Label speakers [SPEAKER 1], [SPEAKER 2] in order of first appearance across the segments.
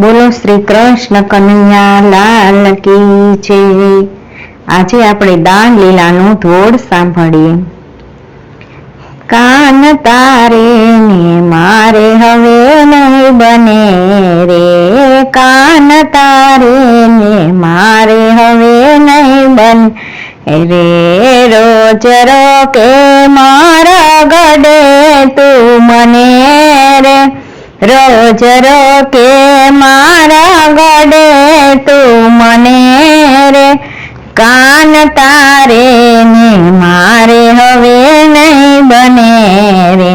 [SPEAKER 1] બોલો શ્રી કૃષ્ણ કનૈયા, લાલ કી છે આજે આપણે દાન લીલાનું ધોળ સાંભળીએ. કાન તારે ને મારે હવે નહીં બને રે. કાન તારે ને મારે હવે નહીં બને રે. રોજ રોકે મારા ગડે તું મને રે. રોજ રોકે મારા ગડે તું મને રે, કાન તારે ને મારે હવે નહીં બને રે.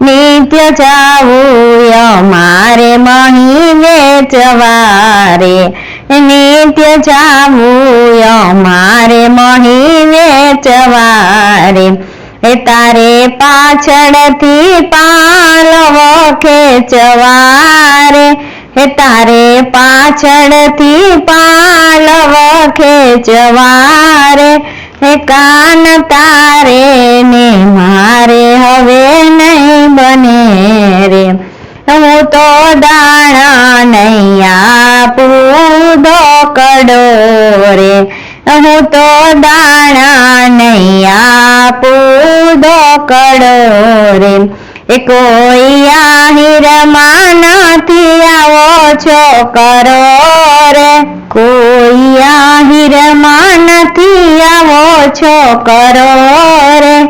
[SPEAKER 1] નિત્ય જાવું મારે મહિને ચવારે નિત્ય જાવું મારે મહિને ચવારે તારે પાછળથી પાલવ ખેંચવારે, હે તારે પાછળથી પાલવ ખેંચવારે, હે કાન તારે ને મારે હવે નહીં બને રે. હું તો દાણા નહીં આપું, ધોકડો રે. હું તો દાણા નહીં આપું, ધોકડો રે. કોઈ આહિરમાં નથી આવો છો કરો રે? કોઈ આહિરમાં નથી આવો છો કરો રે?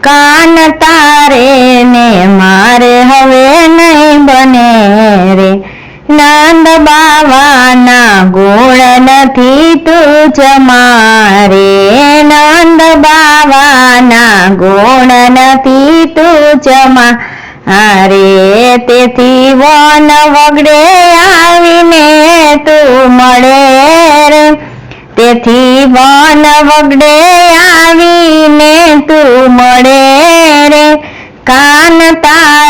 [SPEAKER 1] કાન તારે ને મારે હવે નહીં બને રે. નંદ બાવાના ગુણ નથી તું ચમારે નંદ બાવાના ગુણ નથી તું ચમારે તેથી વન વગડે આવીને તું મળે રે. તેથી વન વગડે આવીને તું મળે રે. કાન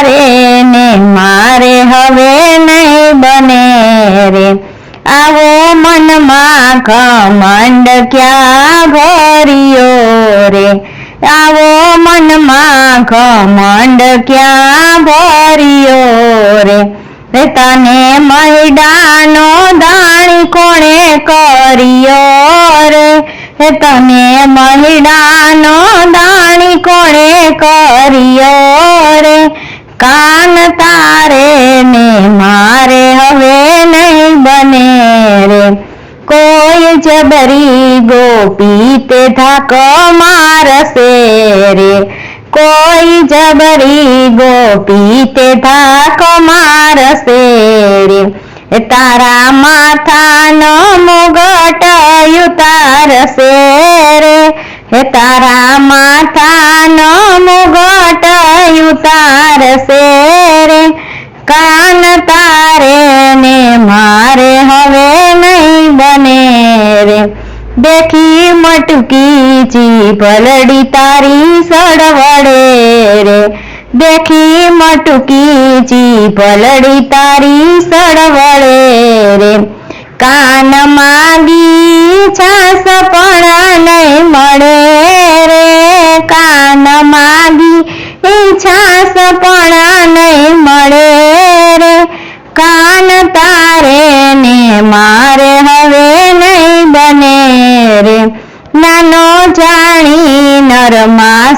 [SPEAKER 1] તારે ને મારે હવે નહીં બને રે. આવો મનમાં ઘમંડ ક્યાં ભર્યો રે? આવો મનમાં ઘમંડ ક્યાં ભર્યો રે? તને મૈડાનો દાણી કોણે કર્યો રે? તને મહિડાનો દાણી કોણે કર્યો કાન તારે ને મારે હવે નહીં બને રે. કોઈ જબરી ગોપી તે થાક મારશે રે. કોઈ જબરી ગોપી તે થાક મારશે રે. તારા માથાનો મુગટ ઉતારશે રે. તારા માથાનો મુગટ ઉતારશે રે કાન તારે ને મારે હવે નહીં બને રે. દેખી મટકી જી ભલડી તારી સડવડે રે. દેખી મટકી જી ભલડી તારી સડવડે રે. કાન માગી છાસ પણ નહીં મળે રે. કાન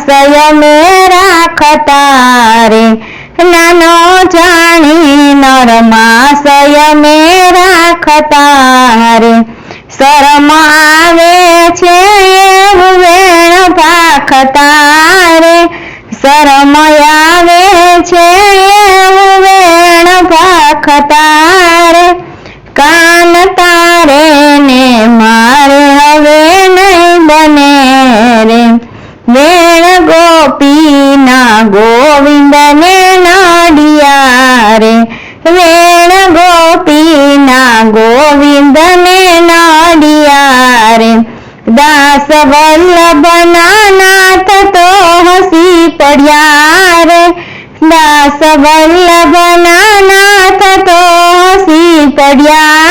[SPEAKER 1] નરમાસય મેરા ખતારે નાનો જાણી નરમાસય મેરા ખતારે શરમ આવે છે એવું વેણ ભાખતારે શરમ આવે છે એવું વેણ ભાખતારે કાન ગોવિંદને નાડિયા રે વેણ ગોપીના ગોવિંદને નાડિયા રે દાસ વલ્લભના નાથ તો હસી પડ્યા રે દાસ વલ્લભના નાથ તો હસી પડ્યા